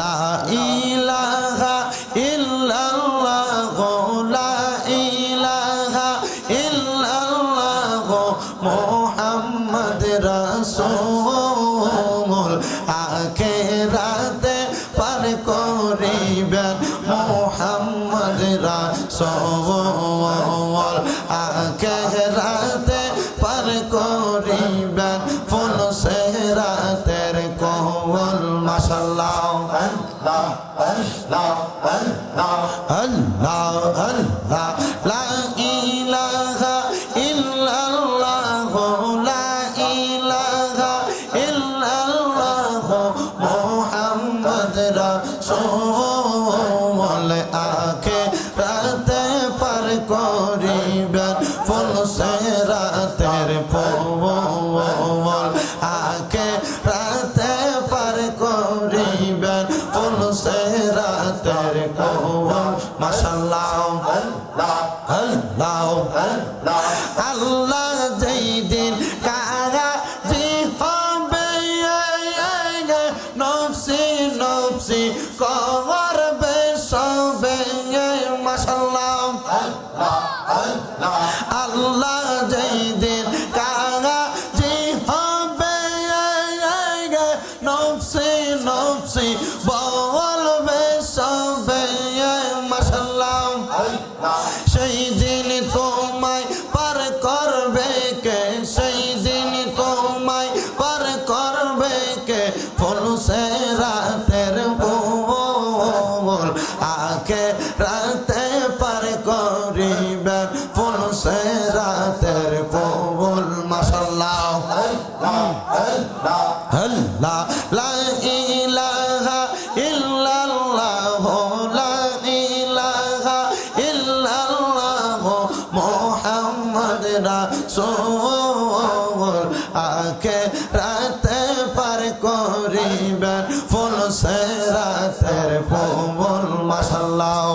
লা ইলাহা ইল্লাল্লাহ লা ইলাহা ইল্লাল্লাহ মুহাম্মদ রাসূল আখিরাতে। লা সেই দিন তোমায় পার করবে কে? সেই দিন তোমায় পার করবে কে? ফুল সে রাতের বল আকে রাতে পার করিবে ফুল সে রাতের বল মাশাল্লাহ। আল্লাহ লা ইলাহা আকে রাতে পার করিবেন ফুল সেরাতের ফুল, মাশাআল্লাহ।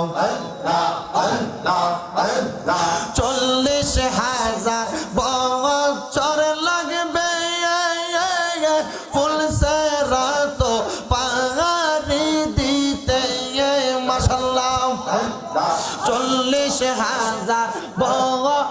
চল্লিশ হাজার বছর লাগবে ফুল সেরাত পাহাড়ি দিতে মাশাল্লাহ চল্লিশ হাজার বছর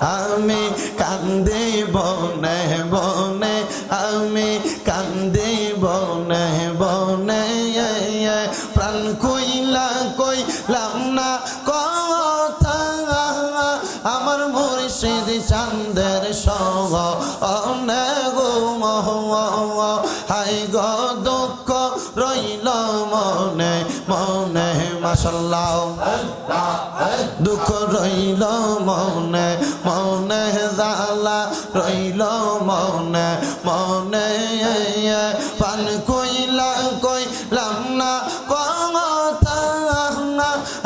আমি কান্দি বনে বনে, আমি কান্দি বনে বনে প্রাণ কইলা কইলাম না কথা। আমার মুর্শিদ চান্দের সব দুঃখ রইল মনে মনে মাসাল্লাহ দুঃখ রইল মনে মনে জালা রইল মনে মনে, পান কইলা কইলাম না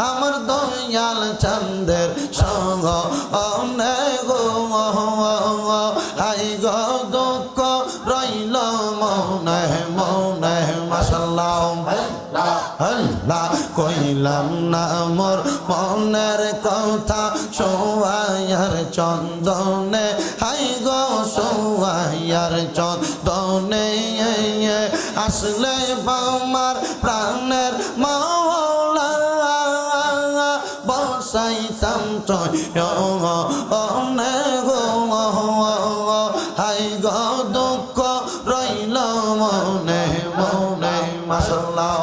আমার দয়াল চন্দের সঙ্গ অনেক হাই গো। কইলাম না, মোর মনের কথা সোয়ার চন্দনে, হাই গো সোয়ার চন্দনে আসলে বামার প্রাণের মাওলা, বসাইতাম চনে গো, হাই গো দুঃখ রইল মনে মনে মাসাল্লাহ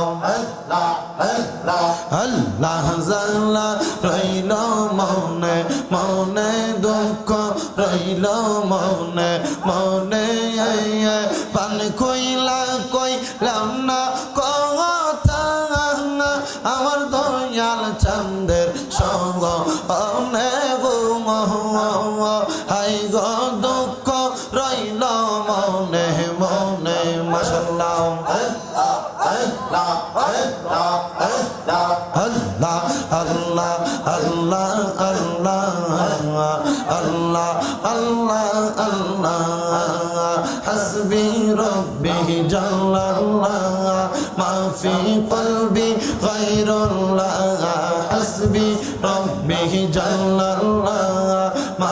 গো দুঃখ, রইল মনে মনে, মশাল্লাহ। আল্লাহ আল্লাহ আল্লাহ আল্লাহ আল্লাহ আল্লাহ আল্লাহ কলবি গায়রুল্লাহ। হাসবি রব্বি জাল্লাল্লাহ মা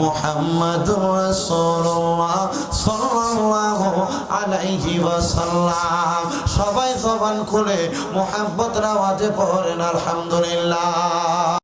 মুহাম্মাদুর রাসূলুল্লাহ সাল্লাল্লাহু আলাইহি ওয়াসাল্লাম। সবাই জবান খুলে মোহাম্মত আওয়াজে পড়েন আলহামদুলিল্লাহ।